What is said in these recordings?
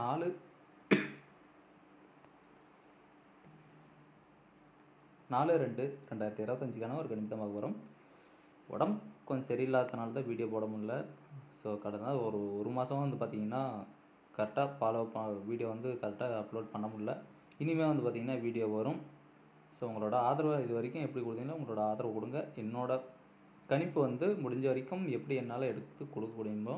நாலு. நாலு ரெண்டு ரெண்டாயிரத்தி இருபத்தஞ்சுக்கான ஒரு கணிதமாக வரும். உடம்பு கொஞ்சம் சரியில்லாதனால தான் வீடியோ போட முடியல. ஸோ கடந்த ஒரு ஒரு மாதம் வந்து பார்த்திங்கன்னா கரெக்டாக ஃபாலோ ப வீடியோ வந்து கரெக்டாக அப்லோட் பண்ண முடியல. இனிமேல் வந்து பார்த்திங்கன்னா வீடியோ வரும். ஸோ உங்களோட ஆதரவை இது வரைக்கும் எப்படி கொடுத்தீங்களோ உங்களோட ஆதரவு கொடுங்க. என்னோட கணிப்பு வந்து முடிஞ்ச வரைக்கும் எப்படி என்னால் எடுத்து கொடுக்க முடியுமோ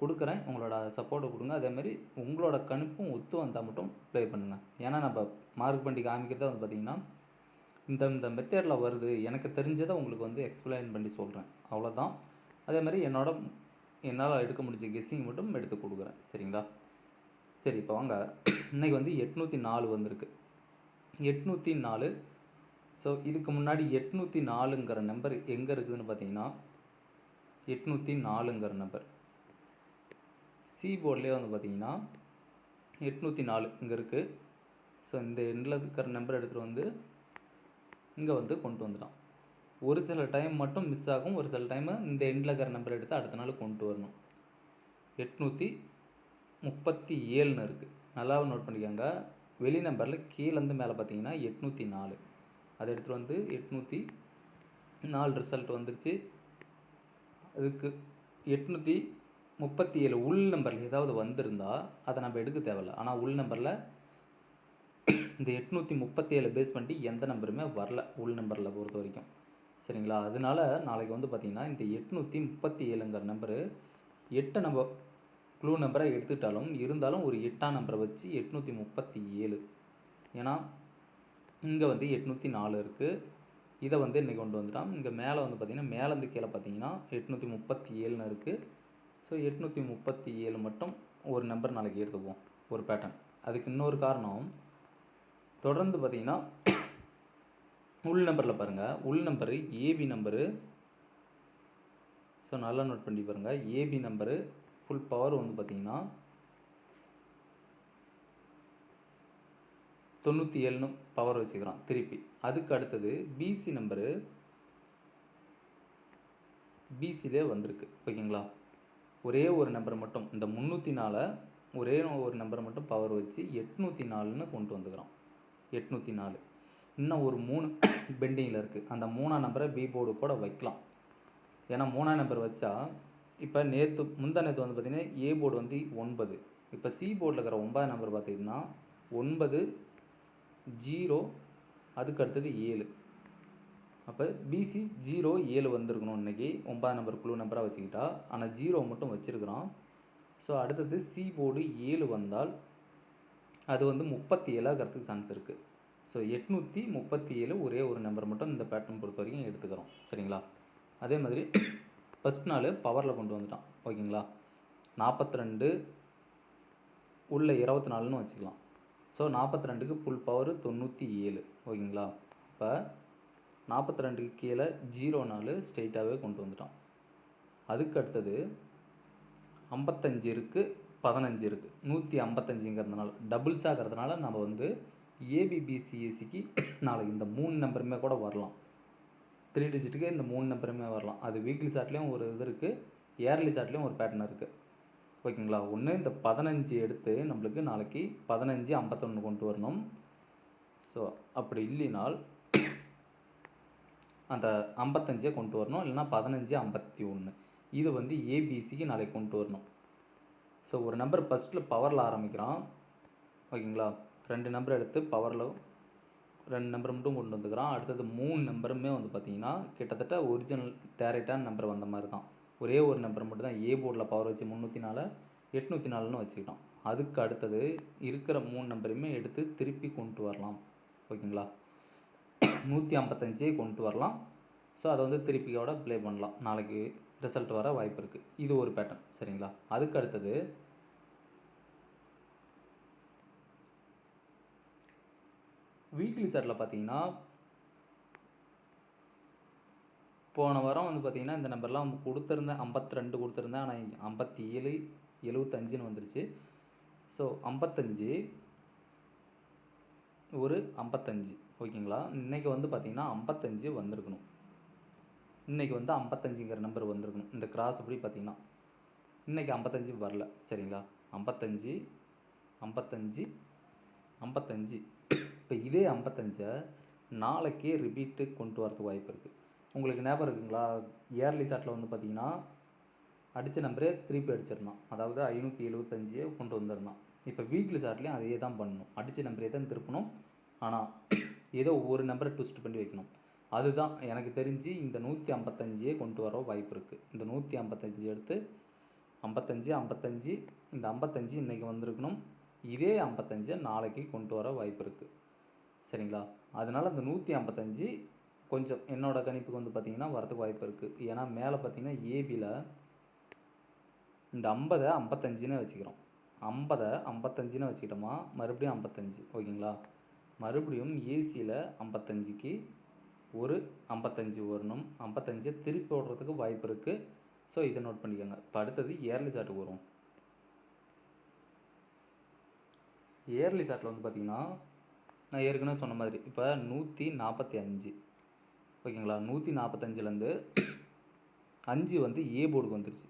கொடுக்குறேன். உங்களோட சப்போர்ட்டை கொடுங்க. அதேமாதிரி உங்களோட கணிப்பும் ஒத்து வந்தால் மட்டும் ப்ளே பண்ணுங்கள் ஏன்னா நம்ம மார்க் பண்ணி காமிக்கிறத வந்து பார்த்திங்கன்னா இந்த இந்த மெத்தேடில் வருது. எனக்கு தெரிஞ்சதை உங்களுக்கு வந்து எக்ஸ்பிளைன் பண்ணி சொல்கிறேன் அவ்வளோதான் அதே மாதிரி என்னோட என்னால் எடுக்க முடிஞ்ச கெஸ்ஸிங் மட்டும் எடுத்து கொடுக்குறேன். சரிங்களா? சரி இப்போ வாங்க. இன்றைக்கி வந்து எட்நூற்றி நாலு வந்திருக்கு. எட்நூற்றி நாலு. ஸோ இதுக்கு முன்னாடி எட்நூற்றி நாலுங்கிற நம்பர் எங்கே இருக்குதுன்னு பார்த்தீங்கன்னா எட்நூற்றி நாலுங்கிற நம்பர் சி போர்ட்லேயே வந்து பார்த்தீங்கன்னா எட்நூற்றி நாலு இங்கே இருக்குது ஸோ இந்த எண்டில் இருக்கிற நம்பர் எடுத்துகிட்டு வந்து இங்கே வந்து கொண்டு வந்துடும் ஒரு சில டைம் மட்டும் மிஸ் ஆகும். ஒரு சில டைமு இந்த எண்டில் இருக்கிற நம்பர் எடுத்து அடுத்த நாள் கொண்டு வரணும். எட்நூற்றி முப்பத்தி ஏழுன்னு இருக்குது நல்லா நோட் பண்ணிக்கோங்க. வெளி நம்பரில் கீழேருந்து மேலே பார்த்தீங்கன்னா எட்நூற்றி நாலு. அதை எடுத்துகிட்டு வந்து எட்நூற்றி நாலு ரிசல்ட் வந்துருச்சு. அதுக்கு எட்நூற்றி முப்பத்தி ஏழு உள் நம்பரில் ஏதாவது வந்திருந்தா அதை நம்ம எடுக்க தேவையில்ல. ஆனால் உள் நம்பரில் இந்த எட்நூற்றி முப்பத்தி ஏழு பேஸ் பண்ணி எந்த நம்பருமே வரல உள் நம்பரில் பொறுத்த வரைக்கும். சரிங்களா? அதனால நாளைக்கு வந்து பார்த்திங்கன்னா இந்த எட்நூற்றி முப்பத்தி ஏழுங்கிற நம்பரு எட்டை நம்ம க்ளூ நம்பரை எடுத்துக்கிட்டாலும் இருந்தாலும் ஒரு எட்டாம் நம்பரை வச்சு எட்நூற்றி முப்பத்தி ஏழு. ஏன்னா இங்கே வந்து எட்நூற்றி நாலு இருக்குது இதை வந்து இன்றைக்கி கொண்டு வந்துட்டான் இங்கே மேலே வந்து பார்த்திங்கன்னா மேலேருந்து கீழே பார்த்தீங்கன்னா எட்நூற்றி முப்பத்தி ஏழுன்னு இருக்குது ஸோ எட்நூற்றி முப்பத்தி ஏழு மட்டும் ஒரு நம்பர் நாளைக்கு எடுத்துக்குவோம் ஒரு பேட்டர்ன் அதுக்கு இன்னொரு காரணம் தொடர்ந்து பார்த்தீங்கன்னா உள் நம்பரில் பாருங்கள் உள் நம்பரு ஏபி நம்பரு ஸோ நல்லா நோட் பண்ணி பாருங்கள் ஏபி நம்பரு ஃபுல் பவர் வந்து பார்த்தீங்கன்னா தொண்ணூற்றி ஏழுன்னு பவர் வச்சுக்கிறான் திருப்பி. அதுக்கு அடுத்தது பிசி நம்பரு பிசிலே வந்திருக்கு ஓகேங்களா ஒரே ஒரு நம்பர் மட்டும் இந்த முந்நூற்றி நாலை ஒரே ஒரு நம்பரை மட்டும் பவர் வச்சு எட்நூற்றி நாலுன்னு கொண்டு வந்துக்கிறோம். எட்நூற்றி நாலு இன்னும் ஒரு மூணு பெண்டிங்கில் இருக்குது அந்த மூணாம் நம்பரை பி போர்டு கூட வைக்கலாம். ஏன்னா மூணாம் நம்பர் வச்சா இப்போ நேற்று முந்தா நேற்று வந்து பார்த்திங்கன்னா ஏ போர்டு வந்து ஒன்பது. இப்போ சி போர்டில் இருக்கிற ஒன்பதாம் நம்பர் பார்த்திங்கன்னா ஒன்பது ஜீரோ அதுக்கு அடுத்தது ஏழு. அப்போ பிசி ஜீரோ ஏழு வந்திருக்கணும் இன்றைக்கி ஒன்பதாம் நம்பர் குழு நம்பராக வச்சுக்கிட்டா. ஆனால் ஜீரோ மட்டும் வச்சுருக்குறோம் ஸோ அடுத்தது சி போர்டு ஏழு வந்தால் அது வந்து முப்பத்தி ஏழாகிறதுக்கு சான்ஸ் இருக்குது ஸோ எட்நூற்றி முப்பத்தி ஏழு ஒரே ஒரு நம்பர் மட்டும் இந்த பேட்டர்ன் பொறுத்த வரைக்கும் எடுத்துக்கிறோம். சரிங்களா? அதே மாதிரி ஃபஸ்ட் நாள் பவரில் கொண்டு வந்துட்டான். ஓகேங்களா? நாற்பத்தி ரெண்டு உள்ள இருபத்தி நாலுன்னு வச்சுக்கலாம். ஸோ நாற்பத்தி ரெண்டுக்கு ஃபுல் பவர் தொண்ணூற்றி ஏழு. ஓகேங்களா? இப்போ நாற்பத்தி ரெண்டுக்கு கீழே ஜீரோ நாலு ஸ்ட்ரெயிட்டாகவே கொண்டு வந்துட்டான். அதுக்கு அடுத்தது ஐம்பத்தஞ்சு இருக்குது பதினஞ்சு இருக்குது நூற்றி ஐம்பத்தஞ்சுங்கிறதுனால டபுள்ஸ் ஆகிறதுனால நம்ம வந்து ஏபிபிசிஎஸ்சிக்கு நாளைக்கு இந்த மூணு நம்பருமே கூட வரலாம். த்ரீ டிஜிட்டுக்கு இந்த மூணு நம்பருமே வரலாம். அது வீக்லி சார்ட்லேயும் ஒரு இது இருக்குது இயர்லி சார்ட்லேயும் ஒரு பேட்டர்ன் இருக்குது ஓகேங்களா? ஒன்று இந்த பதினஞ்சு எடுத்து நம்மளுக்கு நாளைக்கு பதினஞ்சு ஐம்பத்தொன்று கொண்டு வரணும். ஸோ அப்படி இல்லைனால் அந்த ஐம்பத்தஞ்சே கொண்டு வரணும் இல்லைனா பதினஞ்சு ஐம்பத்தி ஒன்று. இது வந்து ஏபிசிக்கு நாளைக்கு கொண்டு வரணும். ஸோ ஒரு நம்பர் ஃபஸ்ட்டில் பவரில் ஆரம்பிக்கிறான். ஓகேங்களா? ரெண்டு நம்பர் எடுத்து பவரில் ரெண்டு நம்பர் மட்டும் கொண்டு வந்துக்கிறான். அடுத்தது மூணு நம்பருமே வந்து பார்த்திங்கன்னா கிட்டத்தட்ட ஒரிஜினல் டேரெக்டான நம்பர் வந்த மாதிரி தான். ஒரே ஒரு நம்பர் மட்டும் தான் ஏ போர்டில் பவர் வச்சு முந்நூற்றி நாலு எட்நூற்றி நாலுன்னு வச்சுக்கிட்டோம் அதுக்கு அடுத்தது இருக்கிற மூணு நம்பரையுமே எடுத்து திருப்பி கொண்டு வரலாம். ஓகேங்களா? நூற்றி ஐம்பத்தஞ்சே கொண்டு வரலாம். ஸோ அதை வந்து திருப்பியோட ப்ளே பண்ணலாம். நாளைக்கு ரிசல்ட் வர வாய்ப்பு இருக்குது இது ஒரு பேட்டர்ன் சரிங்களா? அதுக்கு அடுத்தது வீக்லி சார்ட்டில் பார்த்தீங்கன்னா போன வாரம் வந்து பார்த்தீங்கன்னா இந்த நம்பர்லாம் கொடுத்துருந்தேன். ஐம்பத்தி ரெண்டு கொடுத்துருந்தேன். ஆனால் ஐம்பத்தி ஏழு எழுபத்தஞ்சுன்னு வந்துருச்சு. ஸோ ஐம்பத்தஞ்சு ஒரு ஐம்பத்தஞ்சு. ஓகேங்களா? இன்றைக்கி வந்து பார்த்திங்கன்னா ஐம்பத்தஞ்சு வந்திருக்கணும். இன்றைக்கி வந்து ஐம்பத்தஞ்சுங்கிற நம்பர் வந்திருக்கணும். இந்த கிராஸ் எப்படி பார்த்திங்கன்னா இன்றைக்கி ஐம்பத்தஞ்சு வரல. சரிங்களா? ஐம்பத்தஞ்சு ஐம்பத்தஞ்சு ஐம்பத்தஞ்சு. இப்போ இதே ஐம்பத்தஞ்சை நாளைக்கே ரிப்பீட்டு கொண்டு வரதுக்கு வாய்ப்பு இருக்குது உங்களுக்கு ஞாபகம் இருக்குங்களா? இயர்லி சாட்டில் வந்து பார்த்தீங்கன்னா அடித்த நம்பரே திருப்பி அடிச்சிருந்தான் அதாவது ஐநூற்றி எழுபத்தஞ்சியே கொண்டு வந்திருந்தான் இப்போ வீக்லி சாட்லேயும் அதே தான் பண்ணணும். அடித்த நம்பரே தான் திருப்பணும். ஆனால் ஏதோ ஒரு நம்பரை ட்விஸ்ட் பண்ணி வைக்கணும். அதுதான் எனக்கு தெரிஞ்சு இந்த நூற்றி ஐம்பத்தஞ்சே கொண்டு வர வாய்ப்பு இருக்குது இந்த நூற்றி ஐம்பத்தஞ்சு எடுத்து ஐம்பத்தஞ்சு ஐம்பத்தஞ்சு இந்த ஐம்பத்தஞ்சு இன்றைக்கி வந்திருக்கணும். இதே ஐம்பத்தஞ்சை நாளைக்கு கொண்டு வர வாய்ப்பு இருக்குது சரிங்களா? அதனால் அந்த நூற்றி ஐம்பத்தஞ்சு கொஞ்சம் என்னோடய கணிப்புக்கு வந்து பார்த்திங்கன்னா வரதுக்கு வாய்ப்பு இருக்குது ஏன்னா மேலே பார்த்திங்கன்னா ஏபியில் இந்த ஐம்பதை ஐம்பத்தஞ்சுன்னு வச்சுக்கிறோம். ஐம்பதை ஐம்பத்தஞ்சுன்னு வச்சுக்கிட்டோமா? மறுபடியும் ஐம்பத்தஞ்சு. ஓகேங்களா? மறுபடியும் ஏசியில் ஐம்பத்தஞ்சுக்கு ஒரு ஐம்பத்தஞ்சு வரணும். ஐம்பத்தஞ்சு திருப்பி ஓடுறதுக்கு வாய்ப்பு இருக்குது ஸோ இதை நோட் பண்ணிக்கோங்க. இப்போ அடுத்தது இயர்லி சாட்டுக்கு வரும் இயர்லி சாட்டில் வந்து பார்த்திங்கன்னா நான் ஏற்கனவே சொன்ன மாதிரி இப்போ நூற்றி நாற்பத்தி அஞ்சு ஓகேங்களா? நூற்றி நாற்பத்தஞ்சிலேருந்து அஞ்சு வந்து ஏ போர்டுக்கு வந்துருச்சு.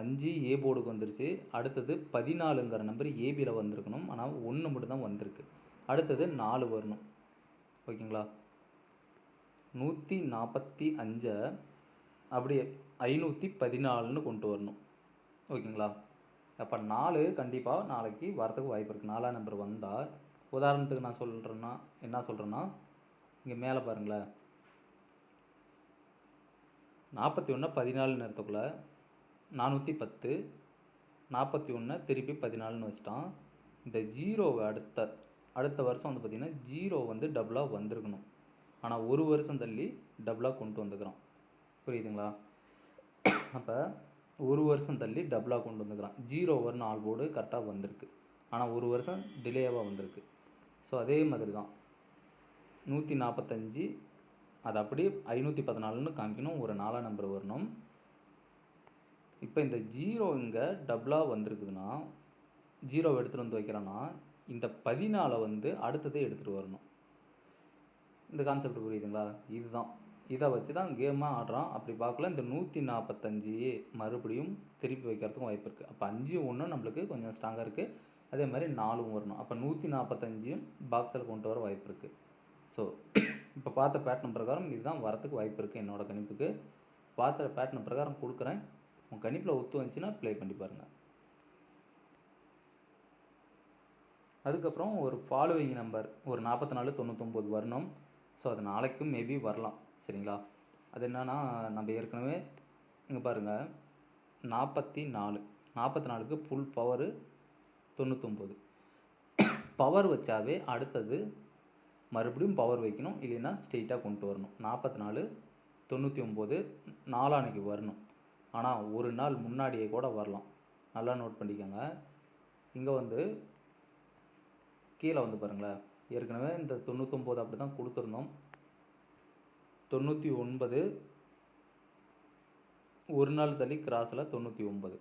அஞ்சு ஏ போர்டுக்கு வந்துருச்சு. அடுத்தது பதினாலுங்கிற நம்பர் ஏபியில் வந்திருக்கணும். ஆனால் ஒன்று மட்டும் தான் வந்திருக்கு. அடுத்தது நாலு வரணும். ஓகேங்களா? நூற்றி நாற்பத்தி அஞ்சை அப்படியே ஐநூற்றி பதினாலுன்னு கொண்டு வரணும். ஓகேங்களா? அப்போ நாலு கண்டிப்பாக நாளைக்கு வரத்துக்கு வாய்ப்பு இருக்குது நாலாம் நம்பர் வந்தால் உதாரணத்துக்கு நான் சொல்கிறேன்னா என்ன சொல்கிறேன்னா இங்கே மேலே பாருங்களேன். நாற்பத்தி ஒன்று பதினாலு நேரத்துக்குள்ளே நானூற்றி பத்து நாற்பத்தி ஒன்று திருப்பி பதினாலுன்னு வச்சிட்டான். இந்த ஜீரோவை அடுத்த அடுத்த வருஷம் வந்து பார்த்திங்கன்னா ஜீரோ வந்து டபுளாக வந்திருக்கணும். ஆனால் ஒரு வருஷம் தள்ளி டபுளாக கொண்டு வந்துக்கிறான் புரியுதுங்களா? அப்போ ஒரு வருஷம் தள்ளி டபுளாக கொண்டு வந்துக்கிறான் ஜீரோ ஒரு நாலு போர்டு கரெக்டாக வந்திருக்கு. ஆனால் ஒரு வருஷம் டிலேவாக வந்திருக்கு. ஸோ அதே மாதிரி தான் நூற்றி நாற்பத்தஞ்சு அது அப்படியே ஐநூற்றி பதினாலுன்னு காமிக்கணும். ஒரு நாலாம் நம்பர் வரணும். இப்போ இந்த ஜீரோ இங்கே டபுளாக வந்திருக்குதுன்னா ஜீரோ எடுத்துகிட்டு வந்து வைக்கிறேன்னா இந்த பதினாலை வந்து அடுத்ததே எடுத்துகிட்டு வரணும். இந்த கான்செப்ட் புரியுதுங்களா? இதுதான். இதை வச்சு தான் கேமாக ஆடுறான். அப்படி பார்க்கல இந்த நூற்றி நாற்பத்தஞ்சு மறுபடியும் திருப்பி வைக்கிறதுக்கும் வாய்ப்பு இருக்குது அப்போ அஞ்சு ஒன்றும் நம்மளுக்கு கொஞ்சம் ஸ்ட்ராங்காக இருக்குது அதே மாதிரி நாலும் வரணும். அப்போ நூற்றி நாற்பத்தஞ்சியும் பாக்ஸில் கொண்டு வர வாய்ப்பு இருக்குது ஸோ இப்போ பார்த்த பேட்டர்ன் பிரகாரம் இதுதான் வரத்துக்கு வாய்ப்பு இருக்குது என்னோடய கணிப்புக்கு. பார்த்த பேட்டர்ன் பிரகாரம் கொடுக்குறேன். உங்கள் கணிப்பில் ஒத்து வந்துச்சுன்னா ப்ளே பண்ணி பாருங்கள் அதுக்கப்புறம் ஒரு ஃபாலோவிங் நம்பர் ஒரு நாற்பத்தி நாலு தொண்ணூத்தொம்பது வரணும். ஸோ அது நாளைக்கும் மேபி வரலாம். சரிங்களா? அது என்னன்னா நம்ம ஏற்கனவே இங்கே பாருங்கள் நாற்பத்தி நாலு நாற்பத்தி நாலுக்கு ஃபுல் பவரு தொண்ணூத்தொம்பது. பவர் வச்சாவே அடுத்தது மறுபடியும் பவர் வைக்கணும். இல்லைன்னா ஸ்ட்ரெயிட்டாக கொண்டு வரணும். நாற்பத்தி நாலு தொண்ணூற்றி ஒம்பது நாலானைக்கு வரணும். ஆனால் ஒரு நாள் முன்னாடியே கூட வரலாம். நல்லா நோட் பண்ணிக்கோங்க. இங்கே வந்து கீழே வந்து பாருங்களேன். ஏற்கனவே இந்த தொண்ணூத்தொம்பது அப்படி தான் கொடுத்துருந்தோம். தொண்ணூற்றி ஒன்பது ஒரு நாள் தள்ளி கிராஸில் தொண்ணூற்றி ஒம்பது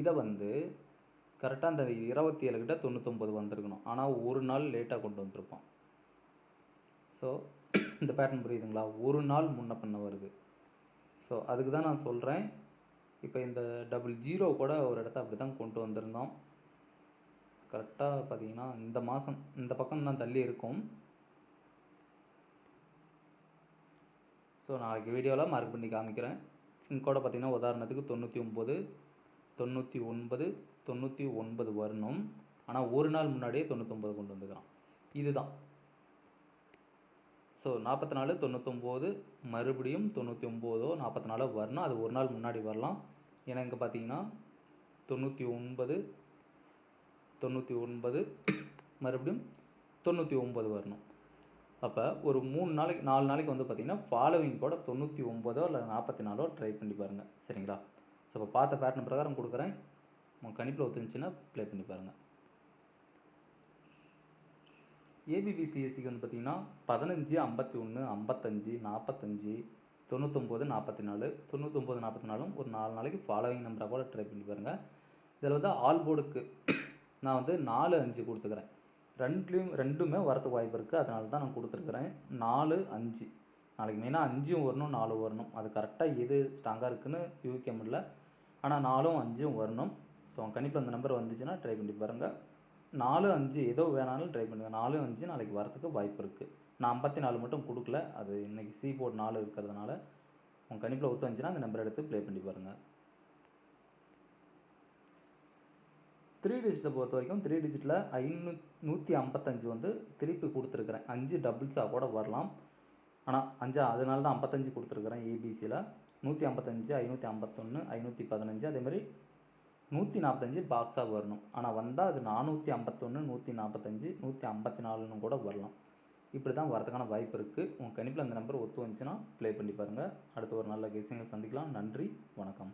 இதை வந்து கரெக்டாக அந்த இருபத்தி ஏழு கிட்ட தொண்ணூத்தொம்பது வந்திருக்கணும். ஆனால் ஒரு நாள் லேட்டாக கொண்டு வந்திருப்பான். ஸோ இந்த பேட்டர்ன் புரியுதுங்களா? ஒரு நாள் முன்ன பண்ண வருது. ஸோ அதுக்கு தான் நான் சொல்கிறேன் இப்போ இந்த டபுள் ஜீரோ கூட ஒரு இடத்த அப்படி தான் கொண்டு வந்திருந்தோம். கரெக்டாக பார்த்தீங்கன்னா இந்த மாதம் இந்த பக்கம் தான் தள்ளி இருக்கும். ஸோ நாளைக்கு வீடியோவில் மார்க் பண்ணி காமிக்கிறேன். இங்கோட கூட பார்த்தீங்கன்னா உதாரணத்துக்கு தொண்ணூற்றி ஒம்பது தொண்ணூற்றி ஒன்பது தொண்ணூற்றி ஒன்பது வரணும். ஆனால் ஒரு நாள் முன்னாடியே தொண்ணூற்றொம்பது கொண்டு வந்துக்கிறான். இதுதான். ஸோ நாற்பத்தி நாலு தொண்ணூத்தொம்பது மறுபடியும் தொண்ணூற்றி ஒம்போதோ நாற்பத்தி நாலோ வரணும். அது ஒரு நாள் முன்னாடி வரலாம். ஏன்னா இங்கே பார்த்தீங்கன்னா தொண்ணூற்றி ஒன்பது தொண்ணூற்றி ஒன்பது மறுபடியும் தொண்ணூற்றி ஒம்பது வரணும். அப்போ ஒரு மூணு நாளைக்கு நாலு நாளைக்கு வந்து பார்த்திங்கன்னா ஃபாலோவிங் கூட தொண்ணூற்றி ஒம்போதோ இல்லை நாற்பத்தி நாலோ ட்ரை பண்ணி பாருங்கள் சரிங்களா? ஸோ இப்போ பார்த்த பேட்டர்ன் பிரகாரம் கொடுக்குறேன். உங்கள் கணிப்பில் ஒத்துந்துச்சுன்னா ப்ளே பண்ணி பாருங்கள் ஏபிபிசிஎஸ்சிக்கு வந்து பார்த்திங்கன்னா பதினஞ்சு ஐம்பத்தி ஒன்று ஐம்பத்தஞ்சு நாற்பத்தஞ்சு தொண்ணூத்தொம்பது நாற்பத்தி நாலு தொண்ணூத்தொம்பது நாற்பத்தி நாலும் ஒரு நாலு நாளைக்கு ஃபாலோவிங் நம்பராக கூட ட்ரை பண்ணி பாருங்கள் இதில் வந்து ஆல் போர்டுக்கு நான் வந்து நாலு அஞ்சு கொடுத்துக்கிறேன். ரெண்டுலேயும் ரெண்டுமே வரத்துக்கு வாய்ப்பு இருக்குது அதனால தான் நான் கொடுத்துருக்குறேன். நாலு அஞ்சு. நாளைக்கு மெயினாக அஞ்சும் வரணும் நாலு வரணும். அது கரெக்டாக எது ஸ்ட்ராங்காக இருக்குன்னு யூகிக்க முடியல. ஆனால் நாலும் அஞ்சும் வரணும். ஸோ கண்டிப்பாக அந்த நம்பர் வந்துச்சுன்னா ட்ரை பண்ணி பாருங்கள் நாலு அஞ்சு ஏதோ வேணாலும் ட்ரை பண்ணுங்கள் நாலு அஞ்சு நாளைக்கு வரத்துக்கு வாய்ப்பு இருக்குது நான் ஐம்பத்தி நாலு மட்டும் கொடுக்கல. அது இன்றைக்கி சி போர்ட் நாலு இருக்கிறதுனால உங்கள் கணிப்பில் ஒத்து வந்துச்சுன்னா அந்த நம்பர் எடுத்து ப்ளே பண்ணி பாருங்கள் த்ரீ டிஜிட்டை பொறுத்த வரைக்கும் த்ரீ டிஜிட்டில் ஐநூ நூற்றி ஐம்பத்தஞ்சு வந்து திருப்பி கொடுத்துருக்குறேன். அஞ்சு டபுள்ஸாக கூட வரலாம். ஆனால் அஞ்சா அதனால தான் ஐம்பத்தஞ்சு கொடுத்துருக்குறேன் ஏபிசியில் நூற்றி ஐம்பத்தஞ்சு ஐநூற்றி ஐம்பத்தொன்று ஐநூற்றி பதினஞ்சு அதேமாதிரி நூற்றி நாற்பத்தஞ்சு பாக்ஸாக வரணும். ஆனால் வந்தால் அது நானூற்றி ஐம்பத்தொன்று நூற்றி நாற்பத்தஞ்சு நூற்றி ஐம்பத்தி நாலுன்னு கூட வரலாம். இப்படி தான் வரதுக்கான வாய்ப்பு இருக்குது உங்கள் கணிப்பில் அந்த நம்பர் ஒத்து வந்துச்சுன்னா ப்ளே பண்ணி பாருங்கள் அடுத்து ஒரு நல்ல கெஸிங்கை சந்திக்கலாம். நன்றி வணக்கம்.